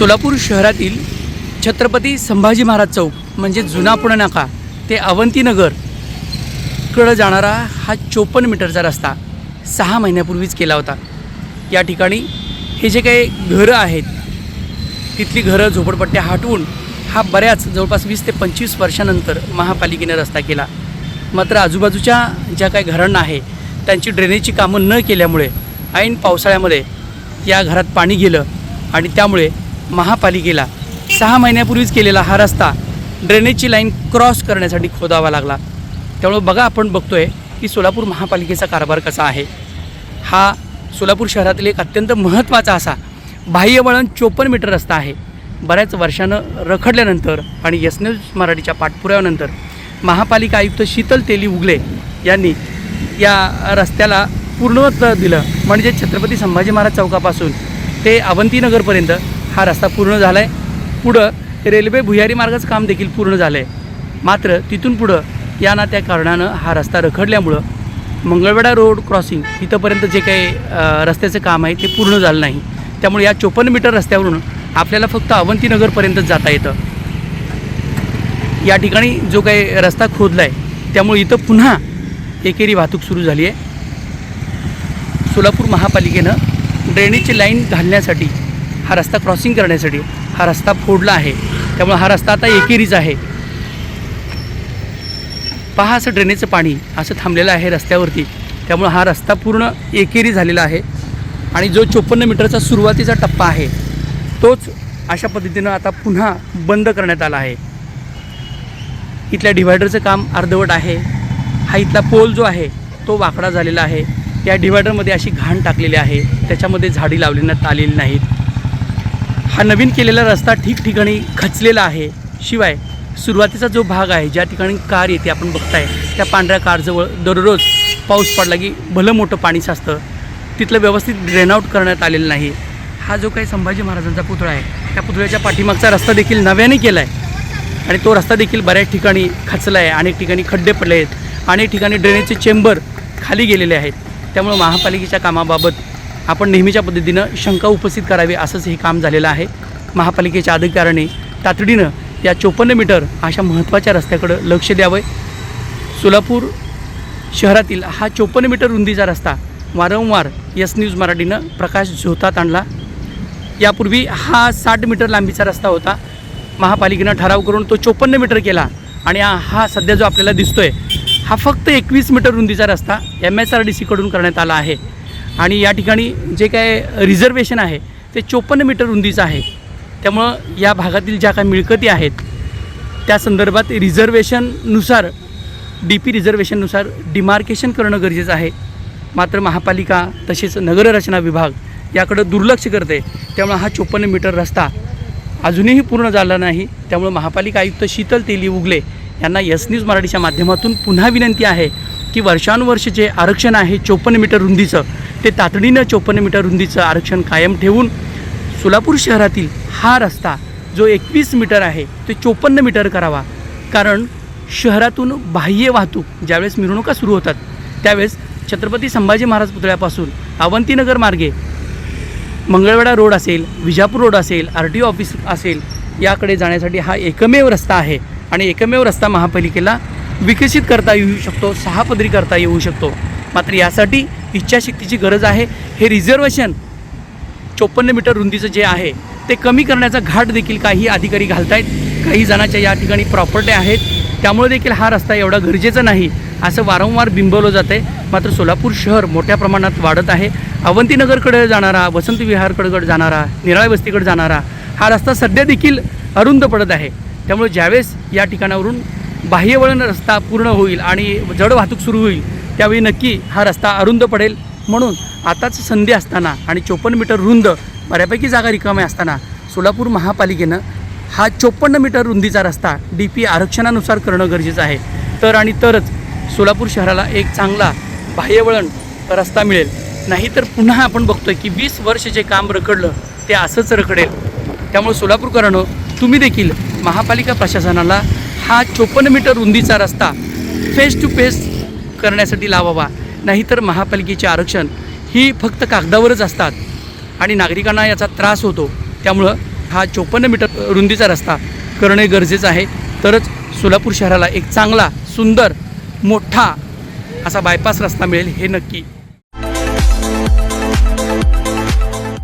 सोलापूर शहरातील छत्रपती संभाजी महाराज चौक म्हणजे जुना पुणे नाका ते अवंतीनगर कडं जाणारा हा चोपन्न मीटरचा रस्ता सहा महिन्यापूर्वीच केला होता. या ठिकाणी हे जे काही घरं आहेत तिथली घरं झोपडपट्ट्या हटवून हा बऱ्याच जवळपास वीस ते पंचवीस वर्षानंतर महापालिकेने रस्ता केला. मात्र आजूबाजूच्या ज्या काही घरांना आहे त्यांची ड्रेनेजची कामं न केल्यामुळे ऐन पावसाळ्यामध्ये या घरात पाणी गेलं आणि त्यामुळे महापालिकेला सहा महिन्यापूर्वीच केलेला हा रस्ता ड्रेनेजची लाईन क्रॉस करण्यासाठी खोदावा लागला. त्यामुळे बघा आपण बघतोय की सोलापूर महापालिकेचा कारभार कसा आहे. हा सोलापूर शहरातील एक अत्यंत महत्त्वाचा असा बाह्यवळण चोपन्न मीटर रस्ता आहे. बऱ्याच वर्षानं रखडल्यानंतर आणि एस न्यूज मराठीच्या पाठपुराव्यानंतर महापालिका आयुक्त शीतल तेली उगले यांनी या रस्त्याला पूर्णत्व दिलं. म्हणजे छत्रपती संभाजी महाराज चौकापासून ते अवंतीनगरपर्यंत हा रस्ता पूर्ण झाला आहे पुढं रेल्वे भुयारी मार्गाचं काम देखील पूर्ण झालं आहे मात्र तिथून पुढं या ना त्या कारणानं हा रस्ता रखडल्यामुळं मंगळवेढा रोड क्रॉसिंग इथंपर्यंत जे काही रस्त्याचं काम आहे ते पूर्ण झालं नाही. त्यामुळे या चोपन्न मीटर रस्त्यावरून आपल्याला फक्त अवंतीनगरपर्यंतच जाता येतं. या ठिकाणी जो काही रस्ता खोदला आहे त्यामुळे इथं पुन्हा एकेरी वाहतूक सुरू झाली आहे. सोलापूर महापालिकेनं ड्रेनेजची लाईन घालण्यासाठी हा रस्ता क्रॉसिंग करण्यासाठी हा रस्ता फोडला आहे. त्यामुळे हा रस्ता आता एकेरीच आहे. पहा असं ड्रेनेजचं पाणी असं थांबलेलं आहे रस्त्यावरती. त्यामुळे हा रस्ता पूर्ण एकेरी झालेला आहे. आणि जो चोपन्न मीटरचा सुरुवातीचा टप्पा आहे तोच अशा पद्धतीनं आता पुन्हा बंद करण्यात आला आहे. इथल्या डिव्हायडरचं काम अर्धवट आहे. हा इथला पोल जो आहे तो वाकडा झालेला आहे. या डिव्हायडरमध्ये अशी घाण टाकलेली आहे. त्याच्यामध्ये झाडी लावण्यात आलेली नाहीत. हा नवीन केलेला रस्ता ठिकठिकाणी खचलेला आहे. शिवाय सुरुवातीचा जो भाग आहे ज्या ठिकाणी कार येते आपण बघताय त्या पांढऱ्या कारजवळ दररोज पाऊस पडला की भलं मोठं पाणी साचतं. तिथलं व्यवस्थित ड्रेनआउट करण्यात आलेलं नाही. हा जो काही संभाजी महाराजांचा पुतळा आहे त्या पुतळ्याच्या पाठीमागचा रस्ता देखील नव्याने केला आहे आणि तो रस्ता देखील बऱ्याच ठिकाणी खचला आहे अनेक ठिकाणी खड्डे पडले आहेत अनेक ठिकाणी ड्रेनेजचे चेंबर खाली गेलेले आहेत. त्यामुळे महापालिकेच्या कामाबाबत आपण नेहमीच्या पद्धतीनं शंका उपस्थित करावी असंच हे काम झालेलं आहे. महापालिकेच्या अधिकाऱ्याने तातडीनं या चोपन्न मीटर अशा महत्त्वाच्या रस्त्याकडं लक्ष द्यावं. सोलापूर शहरातील हा चोपन्न मीटर रुंदीचा रस्ता वारंवार यस न्यूज मराठीनं प्रकाश झोतात आणला. यापूर्वी हा साठ मीटर लांबीचा रस्ता होता. महापालिकेनं ठराव करून तो चोपन्न मीटर केला आणि हा हा सध्या जो आपल्याला दिसतोय हा फक्त एकवीस मीटर रुंदीचा रस्ता एम एस आर डी सीकडून करण्यात आला आहे. आणि या ठिकाणी जे काय रिझर्वेशन आहे ते चोपन्न मीटर रुंदीचं आहे. त्यामुळं या भागातील ज्या काही मिळकती आहेत त्या संदर्भात रिझर्वेशननुसार डी पी रिझर्वेशननुसार डिमार्केशन करणं गरजेचं आहे. मात्र महापालिका तसेच नगररचना विभाग याकडं दुर्लक्ष करते त्यामुळं हा चोपन्न मीटर रस्ता अजूनही पूर्ण झाला नाही. त्यामुळं महापालिका आयुक्त शीतल तेली उगले यांना यस न्यूज मराठीच्या माध्यमातून पुन्हा विनंती आहे की वर्षानुवर्ष जे आरक्षण आहे चोपन्न मीटर रुंदीचं ते तातडीनं चोपन्न मीटर रुंदीचं आरक्षण कायम ठेवून सोलापूर शहरातील हा रस्ता जो एकवीस मीटर आहे ते चोपन्न मीटर करावा. कारण शहरातून बाह्य वाहतूक ज्यावेळेस मिरवणुका सुरू होतात त्यावेळेस छत्रपती संभाजी महाराज पुतळ्यापासून अवंतीनगर मार्गे मंगळवेढा रोड असेल विजापूर रोड असेल आर टी ओ ऑफिस असेल याकडे जाण्यासाठी हा एकमेव रस्ता आहे. आणि एकमेव रस्ता महापालिकेला विकसित करता येऊ शकतो सहा पदरी करता येऊ शकतो. मात्र यासाठी इच्छाशक्तीची गरज आहे. हे रिझर्वेशन चोपन्न मीटर रुंदीचं जे आहे ते कमी करण्याचा घाट देखील काही अधिकारी घालत आहेत काही जणांच्या या ठिकाणी प्रॉपर्टी आहेत. त्यामुळे देखील हा रस्ता एवढा गरजेचा नाही असं वारंवार बिंबवलं जातं आहे मात्र सोलापूर शहर मोठ्या प्रमाणात वाढत आहे. अवंतीनगरकडे जाणारा वसंत विहारकडकडे जाणारा निराळ वस्तीकडे जाणारा हा रस्ता सध्या देखील अरुंद पडत आहे. त्यामुळे ज्यावेळेस या ठिकाणावरून बाह्यवळण रस्ता पूर्ण होईल आणि जड वाहतूक सुरू होईल त्यावेळी नक्की हा रस्ता अरुंद पडेल. म्हणून आताच संधी असताना आणि चोपन्न मीटर रुंद बऱ्यापैकी जागा रिकाम्या असताना सोलापूर महापालिकेनं हा चोपन्न मीटर रुंदीचा रस्ता डी पी आरक्षणानुसार करणं गरजेचं आहे. तर आणि तरच सोलापूर शहराला एक चांगला बाह्यवळण रस्ता मिळेल. नाहीतर पुन्हा आपण बघतोय की वीस वर्ष जे काम रखडलं ते असंच रखडेल. त्यामुळे सोलापूरकरांनो तुम्ही देखील महापालिका प्रशासनाला हा चोपन्न मीटर रुंदीचा रस्ता फेस टू फेस करण्यासाठी लावावा. नाहीतर महापालिकेचे आरक्षण ही फक्त कागदावरच असतात आणि नागरिकांना याचा त्रास होतो. त्यामुळं हा चोपन्न मीटर रुंदीचा रस्ता करणे गरजेचं आहे. तरच सोलापूर शहराला एक चांगला सुंदर मोठा असा बायपास रस्ता मिळेल हे नक्की.